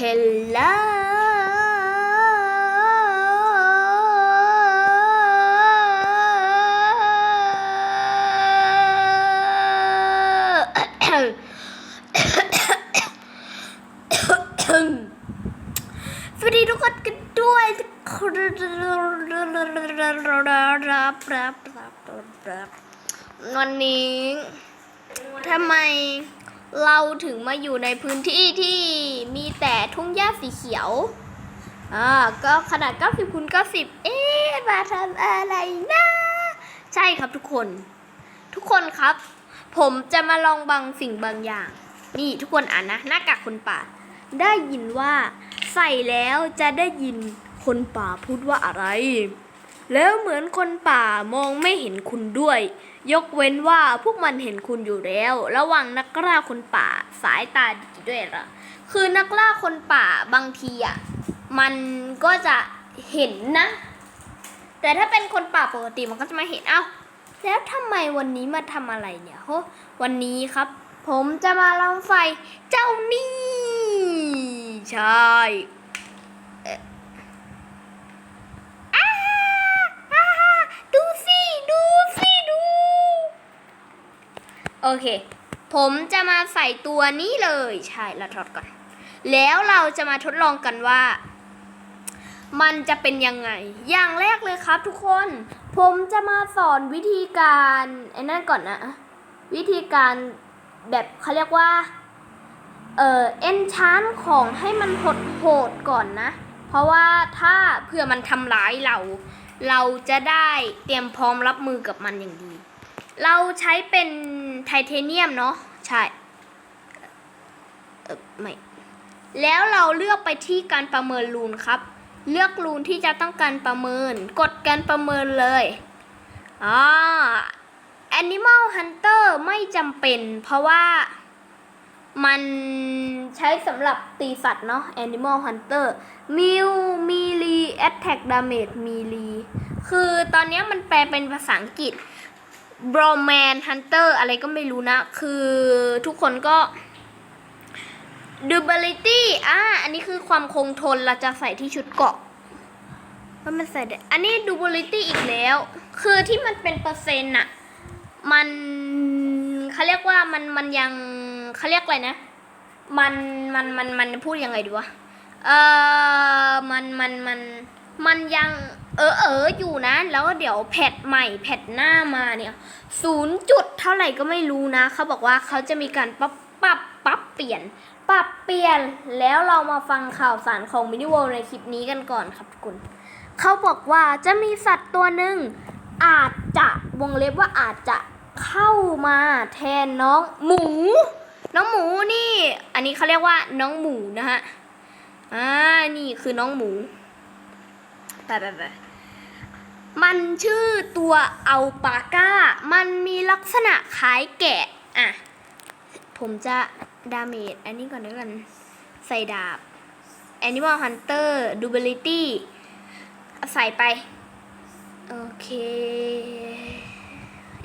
Hello สวัสดีทุกคนกันด้วยวันนี้ทำไม เราถึงมาอยู่ในพื้นที่ที่มีแต่ทุ่งหญ้าสีเขียว อ่า ก็ขนาด 90คูณ90 เอ๊ะ มาทำอะไรนะ ใช่ครับทุกคน ทุกคนครับ ผมจะมาลองบางสิ่งบางอย่าง นี่ทุกคนอ่านนะ หน้ากากคนป่า ได้ยินว่าใส่แล้วจะได้ยินคนป่าพูดว่าอะไร แล้วเหมือนคนป่ามองไม่เห็นคุณด้วย ยกเว้นว่าพวกมันเห็นคุณอยู่แล้ว ระว่างนักล่าคนป่าสายตาดีด้วยล่ะ คือนักล่าคนป่าบางทีอะมันก็จะเห็นนะ แต่ถ้าเป็นคนป่าปกติมันก็จะไม่เห็น เอ้า แล้วทำไมวันนี้มาทำอะไรเนี่ยโหวันนี้ครับ ผมจะมาลองไฟเจ้านี่ ใช่เอ่ออ้าอ้าดูสิ ดูสิ ดู โอเค ผมจะมาใส่ตัวนี้เลย ใช่เราถอดก่อน แล้วเราจะมาทดลองกันว่า มันจะเป็นยังไง อย่างแรกเลยครับทุกคน ผมจะมาสอนวิธีการไอ้นั่นก่อนนะ วิธีการแบบเขาเรียกว่า เอ่อ เอนชานของให้มันโหดโหดๆก่อนนะ เพราะว่าถ้าเผื่อมันทำร้ายเรา เราจะได้เตรียมพร้อมรับมือกับมันอย่างดี เราใช้เป็นไทเทเนียมเนาะใช่เออไม่แล้วเราเลือกไปที่การประเมินรูนครับ เลือกรูนที่จะต้องการประเมิน กดการประเมินเลยอ่า Animal Hunter ไม่จำเป็น เพราะว่ามันใช้สำหรับตีสัตว์เนาะ Animal Hunter m i l m e l e Attack Damage m e l e คือตอนนี้มันแปลเป็นภาษาอังกฤษ b r o m a n Hunter อะไรก็ไม่รู้นะ คือทุกคนก็ durability อ่าอันนี้คือความคงทนเราจะใส่ที่ชุดเกาะว่ามันใส่ได้อันนี้ durability อีกแล้ว คือที่มันเป็นเปอร์เซ็นต์อะมันเขาเรียกว่ามันมันยังเขาเรียกอะไรนะ มันมันมันมันพูดยังไงดีวะ เออมันมันมันมันยังเออเอออยู่นะ แล้วเดี๋ยวแพทใหม่แพทหน้ามาเนี่ยศูนย์จุดเท่าไหร่ก็ไม่รู้นะเขาบอกว่าเขาจะมีการปรับปรับปรับเปลี่ยน ปรับเปลี่ยนแล้วเรามาฟังข่าวสารของมินิวในคลิปนี้กันก่อนครับทุกคนเขาบอกว่าจะมีสัตว์ตัวหนึ่งอาจจะวงเล็บว่าอาจจะเข้ามาแทนน้องหมู น้องหมูนี่ อันนี้เขาเรียกว่าน้องหมูนะฮะอ่านี่คือน้องหมู ปไปไปมันชื่อตัวอัลปาก้า มันมีลักษณะคล้ายแกะ อะ ผมจะดาเมจอันนี้ก่อนด้วยกัน ใส่ดาบ Animal Hunter Durability ใส่ไป โอเค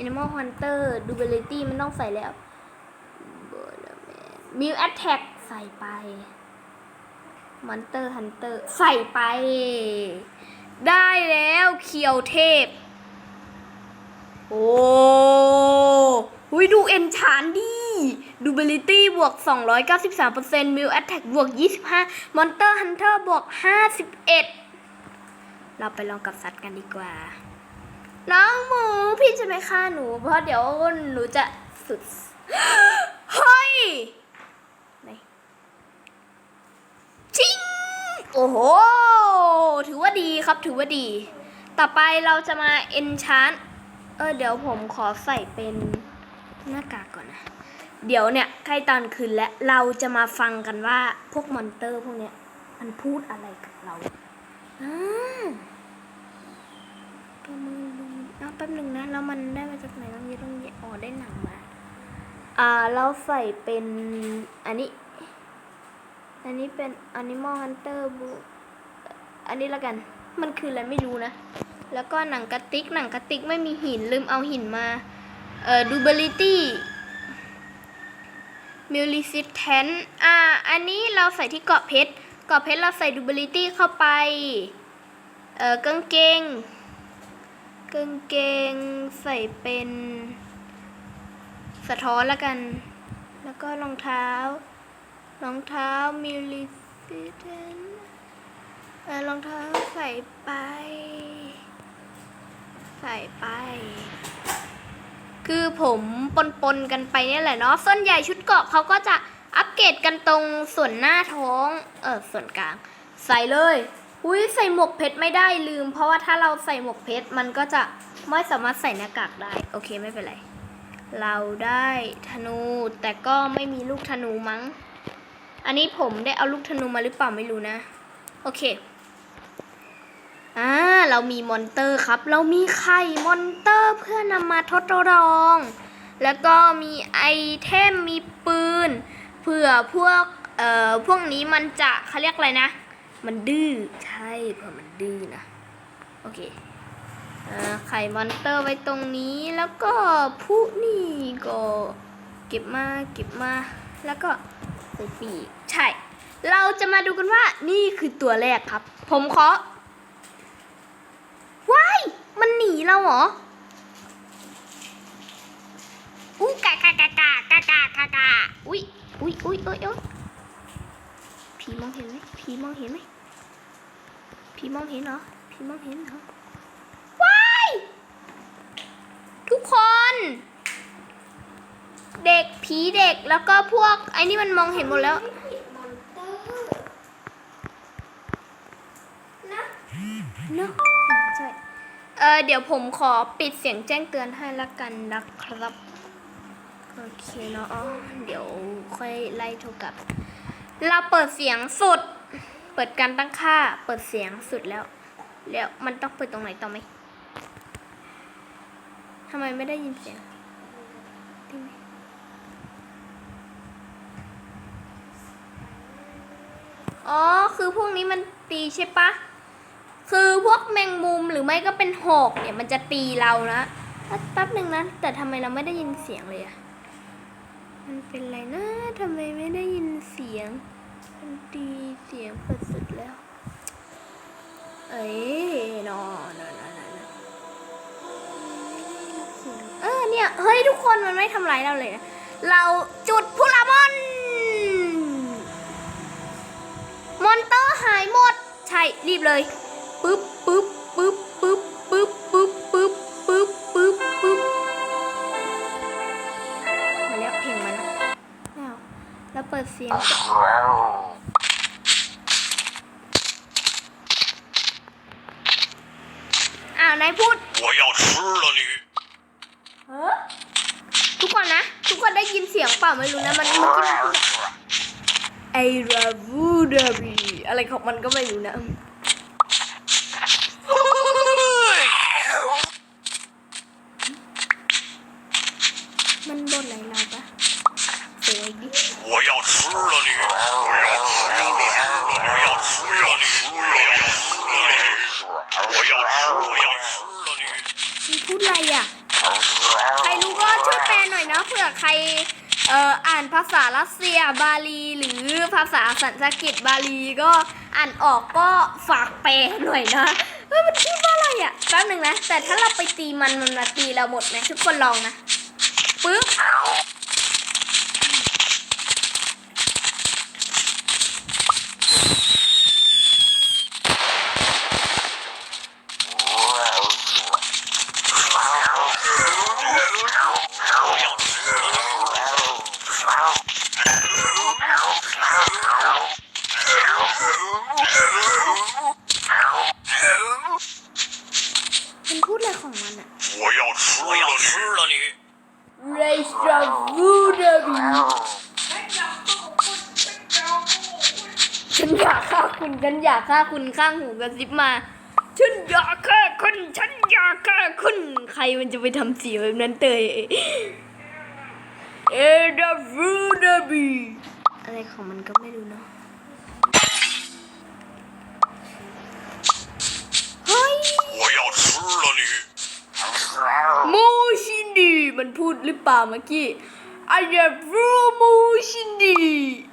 Animal Hunter Durability มันต้องใส่แล้วมิวแอ t แทกใส่ไปมอนเตอร์ฮันเตอร์ใส่ไป ได้แล้วเคียวเทพ โอ้หุยดูเอนชานดีดูเบลิตี้บวก 293%มิวแอ t แทกบวก 25มอนเตอร์ฮันเตอร์บวก 51 เราไปลองกับสัตว์กันดีกว่า น้องหมูพี่จะไม่ฆ่าหนู เพราะเดี๋ยวหนูจะสุด เฮ้ยไหนชิง โอ้โห ถือว่าดีครับถือว่าดี ต่อไปเราจะมาเอนชานเออเดี๋ยวผมขอใส่เป็นหน้ากากก่อนนะ เดี๋ยวเนี่ยใกล้ตอนคืนแล้วเราจะมาฟังกันว่าพวกมอนเตอร์พวกเนี้ยมันพูดอะไรกับเราอ่าประเมินดูเอาแป๊บหนึ่งนะ แล้วมันได้มาจากไหนตรงนี้ตรงนี้อ๋อได้หนังมาอ่าเราใส่เป็นอันนี้ อันนี้เป็น Animal Hunter บู อันนี้ละกัน มันคืออะไรไม่รู้นะ แล้วก็หนังกระติก หนังกระติกไม่มีหินลืมเอาหินมา เอ่อ durability มิลลิซิแทนอ่า อันนี้เราใส่ที่เกาะเพชร เกาะเพชรเราใส่ดูบลิตี้เข้าไป เอ่อกางเกงกางเกงใส่เป็น สะท้อนแล้วกัน แล้วก็รองเท้ารองเท้ามิลลิซิแทนเอ่อ รองเท้าใส่ไป ใส่ไป คือผมปนปนๆกันไปเนี่ยแหละเนาะส่วนใหญ่ชุดเกาะเขาก็จะอัปเกรดกันตรงส่วนหน้าท้อง เออส่วนกลาง ใส่เลยอุ้ยใส่หมวกเพชรไม่ได้ลืม เพราะว่าถ้าเราใส่หมวกเพชรมันก็จะไม่สามารถใส่หน้ากากได้ โอเคไม่เป็นไร เราได้ธนูแต่ก็ไม่มีลูกธนูมั้ง อันนี้ผมได้เอาลูกธนูมาหรือเปล่าไม่รู้นะ โอเค อ่าเรามีมอนเตอร์ครับ เรามีไข่มอนเตอร์เพื่อนำมาทดลอง แล้วก็มีไอเทมมีปืนเผื่อพวกเอ่อพวกนี้มันจะเขาเรียกอะไรนะ มันดื้อใช่เผื่อมันดื้อนะโอเคอ่าไข่มอนเตอร์ไว้ตรงนี้แล้วก็ผู้นี่ก็เก็บมาเก็บมา แล้วก็ใส่ปีกใช่ เราจะมาดูกันว่านี่คือตัวแรกครับ ผมขอ ว้าย มันหนี เราเหรออู้กากากากากากากากาอุ้ยอุ้ยอุ้ยอุ้ยอุ้ยผีมองเห็นไหมผีมองเห็นไหมผีมองเห็นเหรอผีมองเห็นเหรอว้ายทุกคน เด็กผีเด็กแล้วก็พวกไอ้นี่มันมองเห็นหมดแล้วนะเนอะ ออเดี๋ยวผมขอปิดเสียงแจ้งเตือนให้ละกันนะครับ โอเคเนาะเดี๋ยวค่อยไล่โทรกลับ เราเปิดเสียงสุด เปิดการตั้งค่า เปิดเสียงสุดแล้ว แล้วมันต้องเปิดตรงไหนต่อไหมทำไมไม่ได้ยินเสียงอ๋อ คือพวกนี้มันตีใช่ปะ คือพวกแมงมุมหรือไม่ก็เป็นหอกเนี่ยมันจะตีเรานะแป๊บหนึ่งนะแต่ทำไมเราไม่ได้ยินเสียงเลยอะมันเป็นไรนะทำไมไม่ได้ยินเสียง มันตีเสียงเปิดสุดแล้ว เอ้ยนอนอนอนอนเออเนี่ยเฮ้ยทุกคนมันไม่ทำร้ายเราเลยนะเราจุดพุลามอนมอนเตอร์หายหมด ใช่รีบเลย ปิดเสียง อ้าวนายพูด 我要吃了你！ เฮ้อทุกคนนะ ทุกคนได้ยินเสียงเปล่าไม่รู้นะ มันเมื่อกี้มันพูดไอราบูดาบีอะไรของมันก็ไม่รู้นะ อยู่แล้วมีพูดอะไรอะ ใครรู้ก็ช่วยแปลหน่อยนะเผื่อใครเอ่ออ่านภาษารัสเซียบาลีหรือภาษาสันสกฤตบาลีก็อ่านออกก็ฝากแปลหน่อยนะเฮ้ยมันพูดว่าอะไรอะแป๊บหนึ่งนะแต่ถ้าเราไปตีมันมันมาตีเราหมดนะทุกคนลองนะปึ๊บนอยากฆ่าคุณข้างหูกระซิบมา ฉันอยากฆ่าคุณ ฉันอยากฆ่าคุณ ใครมันจะไปทำเสียงแบบนั้นเตยเอดาบูดาบีอะไรของมันก็ไม่รู้เนาะ เฮ้ย 我要吃了你！ โมชินดี มันพูดหรือเปล่าเมื่อกี้ I have promotion D 我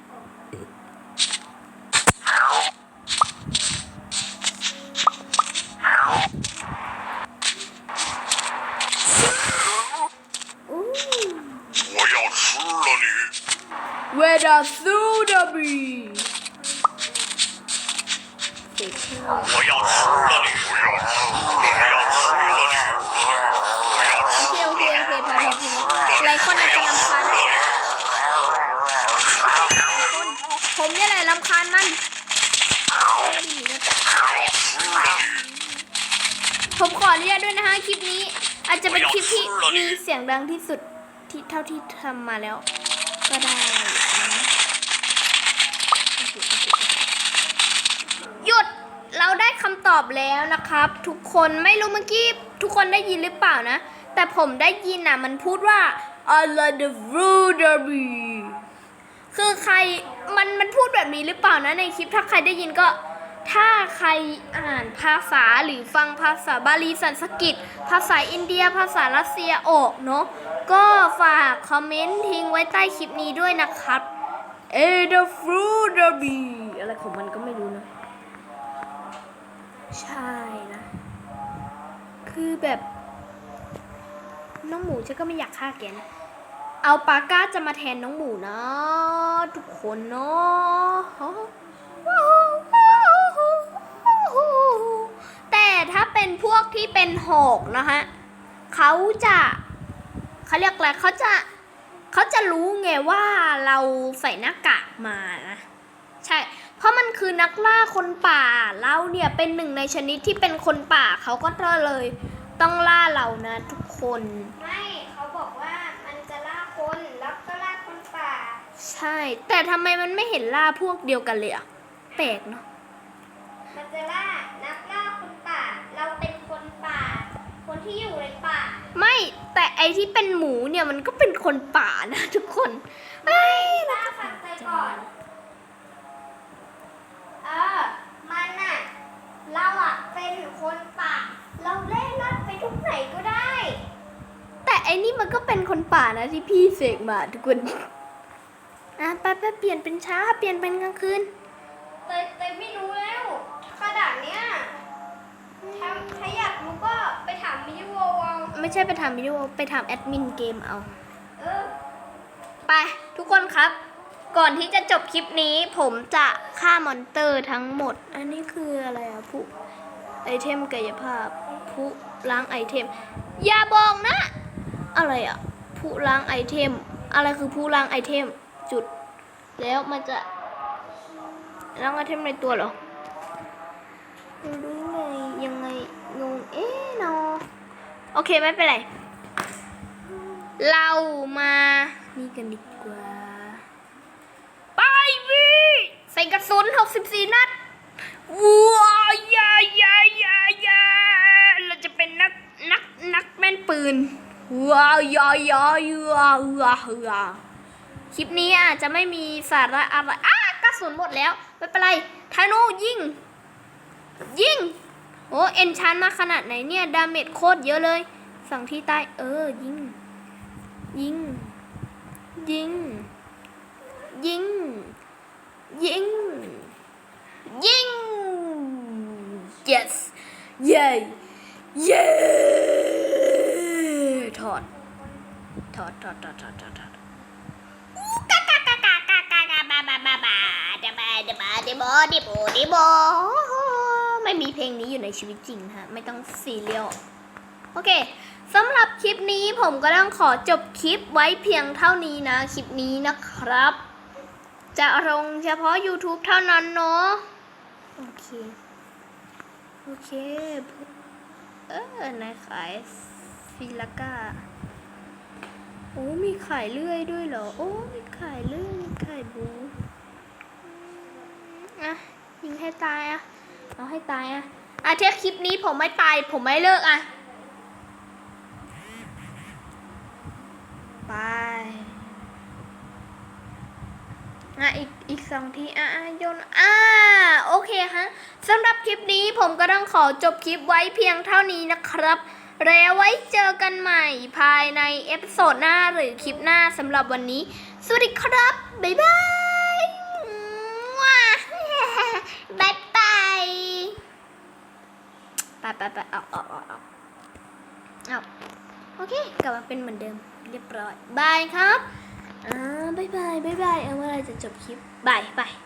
ผมนี่แหละรำคาญมันไม่ดีนผมขออนุญาตด้วยนะฮะคลิปนี้ อาจจะเป็นคลิปที่มีเสียงดังที่สุดที่เท่าที่ทำมาแล้ว ก็ได้นะหยุดเราได้คำตอบแล้วนะครับ ทุกคนไม่รู้เมื่อกี้ทุกคนได้ยินหรือเปล่านะ แต่ผมได้ยินอะมันพูดว่า I love the ruby คือใคร มันมันพูดแบบนี้หรือเปล่านะในคลิปถ้าใครได้ยินก็ ถ้าใครอ่านภาษาหรือฟังภาษาบาลีสันสกฤตภาษาอินเดีย ภาษารัสเซียออกเนาะก็ฝากคอมเมนต์ทิ้งไว้ใต้คลิปนี้ด้วยนะครับเอเดฟรูดบีอะไรของมันก็ไม่รู้นะ ใช่นะ คือแบบ น้องหมูฉันก็ไม่อยากฆ่าแกนะ เอาปาก้าจะมาแทนน้องหมูนะ ทุกคนเนาะแต่ถ้าเป็นพวกที่เป็นหอกนะฮะเขาจะเขาเรียกอะไรเขาจะเขาจะรู้ไงว่าเราใส่หน้ากากมานะใช่ เพราะมันคือนักล่าคนป่าเราเนี่ยเป็นหนึ่งในชนิดที่เป็นคนป่าเขาก็เลยต้องล่าเรานะทุกคน ไม่เขาบอกว่ามันจะล่าคนแล้วก็ล่าคนป่า ใช่ แต่ทำไมมันไม่เห็นล่าพวกเดียวกันเลยอะแปลกเนาะมันจะล่านักล่าคนป่า เราเป็นคนป่า คนที่อยู่ในป่า ไม่แต่ไอที่เป็นหมูเนี่ยมันก็เป็นคนป่านะทุกคนเอ้ยล่าฟังใจก่อน เออ มันน่ะ เราอะเป็นคนป่า เราเล่นลัดไปทุกไหนก็ได้ แต่ไอนี่มันก็เป็นคนป่านะที่พี่เสกมาทุกคน อะไปไปเปลี่ยนเป็นเช้าเปลี่ยนเป็นกลางคืนแต่แต่ไม่รู้แล้วขนาดเนี้ยถ้าถ้าอยากรู้ก็ไปถามมิวเอาไม่ใช่ไปทำวิดีโอไปทำแอดมินเกมเอาเออไปทุกคนครับ ก่อนที่จะจบคลิปนี้ผมจะฆ่ามอนเตอร์ทั้งหมด อันนี้คืออะไรอะผู้ไอเทมกายภาพผู้ล้างไอเทม อย่าบอกนะ อะไรอะผู้ล้างไอเทม อะไรคือผู้ล้างไอเทม จุด แล้วมันจะล้างไอเทมในตัวเหรอรู้ไงยังไงงงเอ๊ะเนอะโอเคไม่เป็นไร เรามา นี่กันดีกว่า ไปวีใส่กระสุน 64 นัดว้ายยายายายาเราจะเป็นนักนักนักแม่นปืนว้ายยายายาว้าว้า คลิปนี้อาจจะไม่มีสาระอะไรอ้ากระสุนหมดแล้ว ไม่เป็นไรธนูยิง ยิง โอ้เอนชานมาขนาดไหนเนี่ย ดาเมจโคตรเยอะเลยฝั่งที่ใต้ เออ ยิง ยิง ยิง ยิง ยิง ยิง yes เย้เย้ถอดถอดถอดถอดถอดถอด เดบาเดบาเดบอเดบอเดบอไม่มีเพลงนี้อยู่ในชีวิตจริงฮะ ไม่ต้องซีเรียลโอเคสำหรับคลิปนี้ผมก็ต้องขอจบคลิปไว้เพียงเท่านี้นะ คลิปนี้นะครับ จะลงเฉพาะ YouTube เท่านั้นเนาะโอเค โอเค เออนายขายฟิลากาโอ้มีขายเลื่อยด้วยเหรอ โอ้มีขายเลื่อยมีขายบูอะยิง ให้ตายอะเอาให้ตายอะอะถ้าคลิปนี้ผมไม่ตายผมไม่เลิกอะไปอะอีกอีกสองทีอะอะโยนอ่าโอเคฮะสำหรับคลิปนี้ผมก็ต้องขอจบคลิปไว้เพียงเท่านี้นะครับ แล้วไว้เจอกันใหม่ภายในเอพิโซดหน้าหรือคลิปหน้าสำหรับวันนี้ สวัสดีครับ บ๊ายบายว้า บ๊ายบาย ไปไปไปเอาเอาเอาเอาเอาโอเค กลับมาเป็นเหมือนเดิม เรียบร้อย บายครับ อ่าบายบายบายบาย เอาเมื่อไรจะจบคลิป บายบาย